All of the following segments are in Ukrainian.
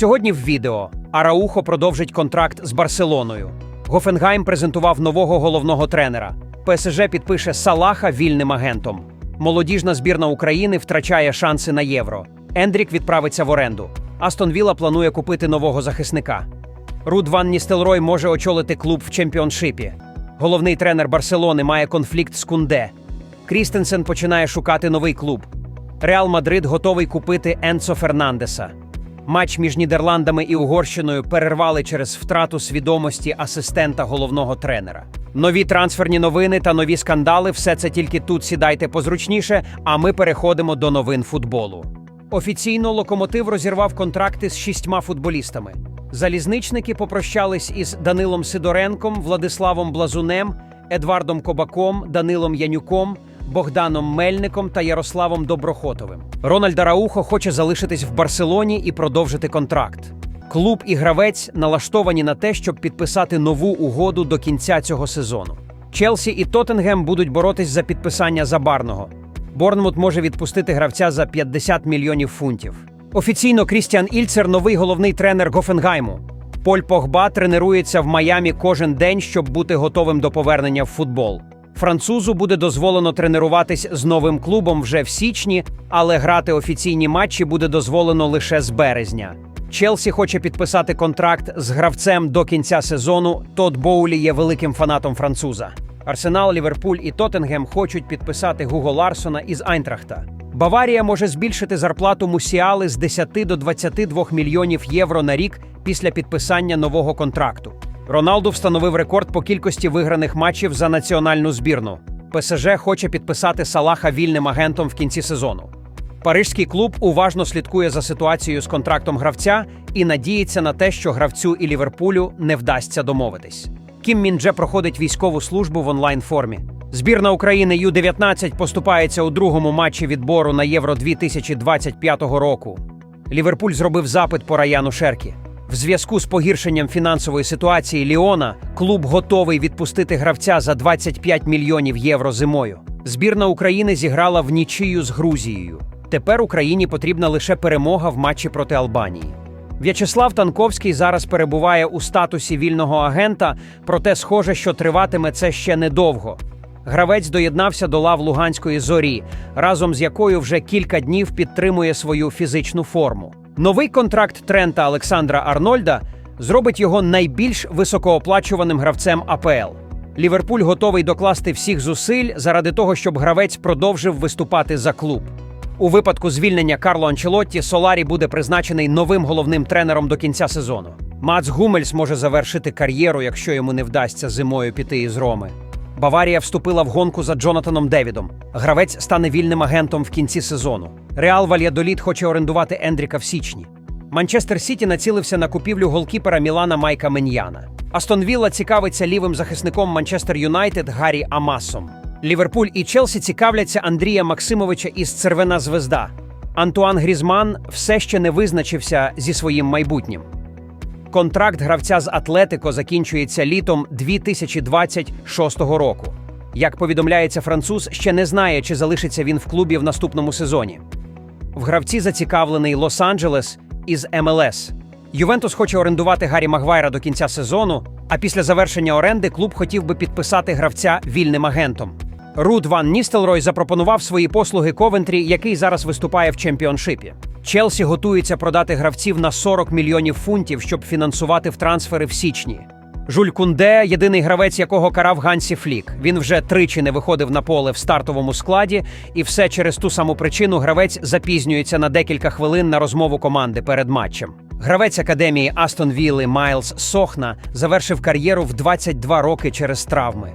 Сьогодні в відео Араухо продовжить контракт з Барселоною. Гофенгайм презентував нового головного тренера. ПСЖ підпише Салаха вільним агентом. Молодіжна збірна України втрачає шанси на євро. Ендрік відправиться в оренду. Астон Вілла планує купити нового захисника. Руд Ван Ністелрой може очолити клуб в чемпіоншипі. Головний тренер Барселони має конфлікт з Кунде. Крістенсен починає шукати новий клуб. Реал Мадрид готовий купити Енцо Фернандеса. Матч між Нідерландами і Угорщиною перервали через втрату свідомості асистента головного тренера. Нові трансферні новини та нові скандали все це тільки тут сідайте позручніше, а ми переходимо до новин футболу. Офіційно локомотив розірвав контракти з шістьма футболістами. Залізничники попрощались із Данилом Сидоренком, Владиславом Блазунем, Едвардом Кобаком, Данилом Янюком, Богданом Мельником та Ярославом Доброхотовим. Рональд Араухо хоче залишитись в Барселоні і продовжити контракт. Клуб і гравець налаштовані на те, щоб підписати нову угоду до кінця цього сезону. Челсі і Тоттенгем будуть боротись за підписання Забарного. Борнмут може відпустити гравця за 50 мільйонів фунтів. Офіційно Крістіан Ільцер новий головний тренер Гофенгайму. Поль Погба тренується в Майамі кожен день, щоб бути готовим до повернення в футбол. Французу буде дозволено тренуватись з новим клубом вже в січні, але грати офіційні матчі буде дозволено лише з березня. Челсі хоче підписати контракт з гравцем до кінця сезону. Тод Боулі є великим фанатом француза. Арсенал, Ліверпуль і Тоттенгем хочуть підписати Гуго Ларсона із Айнтрахта. Баварія може збільшити зарплату Мусіали з 10 до 22 мільйонів євро на рік після підписання нового контракту. Роналду встановив рекорд по кількості виграних матчів за національну збірну. ПСЖ хоче підписати Салаха вільним агентом в кінці сезону. Парижський клуб уважно слідкує за ситуацією з контрактом гравця і надіється на те, що гравцю і Ліверпулю не вдасться домовитись. Кім Міндже проходить військову службу в онлайн формі. Збірна України Ю-19 поступається у другому матчі відбору на Євро 2025 року. Ліверпуль зробив запит по Раяну Шеркі. В зв'язку з погіршенням фінансової ситуації Ліона клуб готовий відпустити гравця за 25 мільйонів євро зимою. Збірна України зіграла в нічию з Грузією. Тепер Україні потрібна лише перемога в матчі проти Албанії. В'ячеслав Танковський зараз перебуває у статусі вільного агента, проте схоже, що триватиме це ще недовго. Гравець доєднався до лав Луганської зорі, разом з якою вже кілька днів підтримує свою фізичну форму. Новий контракт Трента Олександра Арнольда зробить його найбільш високооплачуваним гравцем АПЛ. Ліверпуль готовий докласти всіх зусиль заради того, щоб гравець продовжив виступати за клуб. У випадку звільнення Карло Анчелотті Соларі буде призначений новим головним тренером до кінця сезону. Мац Гумельс може завершити кар'єру, якщо йому не вдасться зимою піти із Роми. Баварія вступила в гонку за Джонатаном Девідом. Гравець стане вільним агентом в кінці сезону. Реал Вальядоліт хоче орендувати Ендріка в січні. Манчестер Сіті націлився на купівлю голкіпера Мілана Майка Меньяна. Астон Вілла цікавиться лівим захисником Манчестер Юнайтед Гаррі Амасом. Ліверпуль і Челсі цікавляться Андрія Максимовича із Цервена Звезда. Антуан Грізман все ще не визначився зі своїм майбутнім. Контракт гравця з Атлетико закінчується літом 2026 року. Як повідомляється, француз ще не знає, чи залишиться він в клубі в наступному сезоні. В гравці зацікавлений Лос-Анджелес із МЛС. Ювентус хоче орендувати Гаррі Магвайра до кінця сезону, а після завершення оренди клуб хотів би підписати гравця вільним агентом. Руд Ван Ністелрой запропонував свої послуги Ковентрі, який зараз виступає в чемпіоншипі. Челсі готується продати гравців на 40 мільйонів фунтів, щоб фінансувати в трансфери в січні. Жуль Кунде, єдиний гравець, якого карав Гансі Флік. Він вже тричі не виходив на поле в стартовому складі, і все через ту саму причину гравець запізнюється на декілька хвилин на розмову команди перед матчем. Гравець академії Астон Вілли Майлз Сохна завершив кар'єру в 22 роки через травми.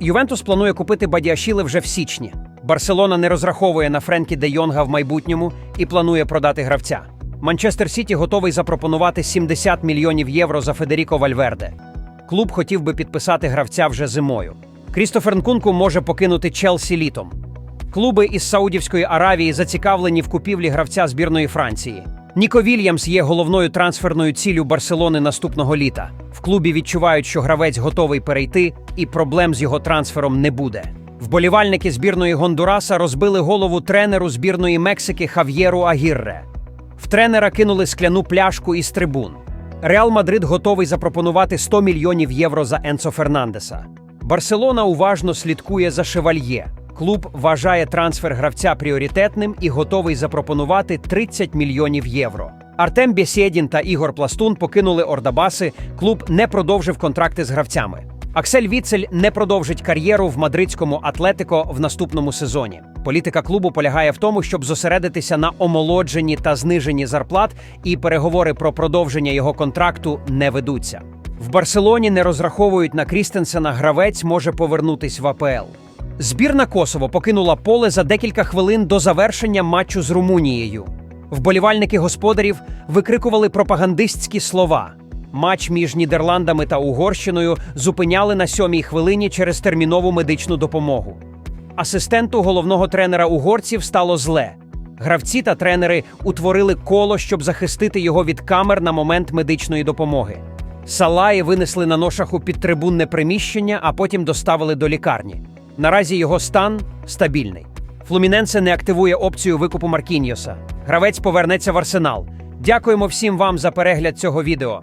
Ювентус планує купити Бадіашіли вже в січні. Барселона не розраховує на Френкі де Йонга в майбутньому і планує продати гравця. Манчестер Сіті готовий запропонувати 70 мільйонів євро за Федеріко Вальверде. Клуб хотів би підписати гравця вже зимою. Крістофер Нкунку може покинути Челсі літом. Клуби із Саудівської Аравії зацікавлені в купівлі гравця збірної Франції. Ніко Вільямс є головною трансферною ціллю Барселони наступного літа. В клубі відчувають, що гравець готовий перейти, і проблем з його трансфером не буде. Вболівальники збірної Гондураса розбили голову тренеру збірної Мексики Хав'єру Агірре. В тренера кинули скляну пляшку із трибун. Реал Мадрид готовий запропонувати 100 мільйонів євро за Енцо Фернандеса. Барселона уважно слідкує за шевальє. Клуб вважає трансфер гравця пріоритетним і готовий запропонувати 30 мільйонів євро. Артем Бєсєдін та Ігор Пластун покинули Ордабаси. Клуб не продовжив контракти з гравцями. Аксель Віцель не продовжить кар'єру в мадридському Атлетико в наступному сезоні. Політика клубу полягає в тому, щоб зосередитися на омолодженні та зниженні зарплат, і переговори про продовження його контракту не ведуться. В Барселоні не розраховують на Крістенсена. Гравець може повернутись в АПЛ. Збірна Косово покинула поле за декілька хвилин до завершення матчу з Румунією. Вболівальники господарів викрикували пропагандистські слова. Матч між Нідерландами та Угорщиною зупиняли на сьомій хвилині через термінову медичну допомогу. Асистенту головного тренера угорців стало зле. Гравці та тренери утворили коло, щоб захистити його від камер на момент медичної допомоги. Салаї винесли на ношах у підтрибунне приміщення, а потім доставили до лікарні. Наразі його стан стабільний. Флуміненсе не активує опцію викупу Маркіньоса. Гравець повернеться в арсенал. Дякуємо всім вам за перегляд цього відео.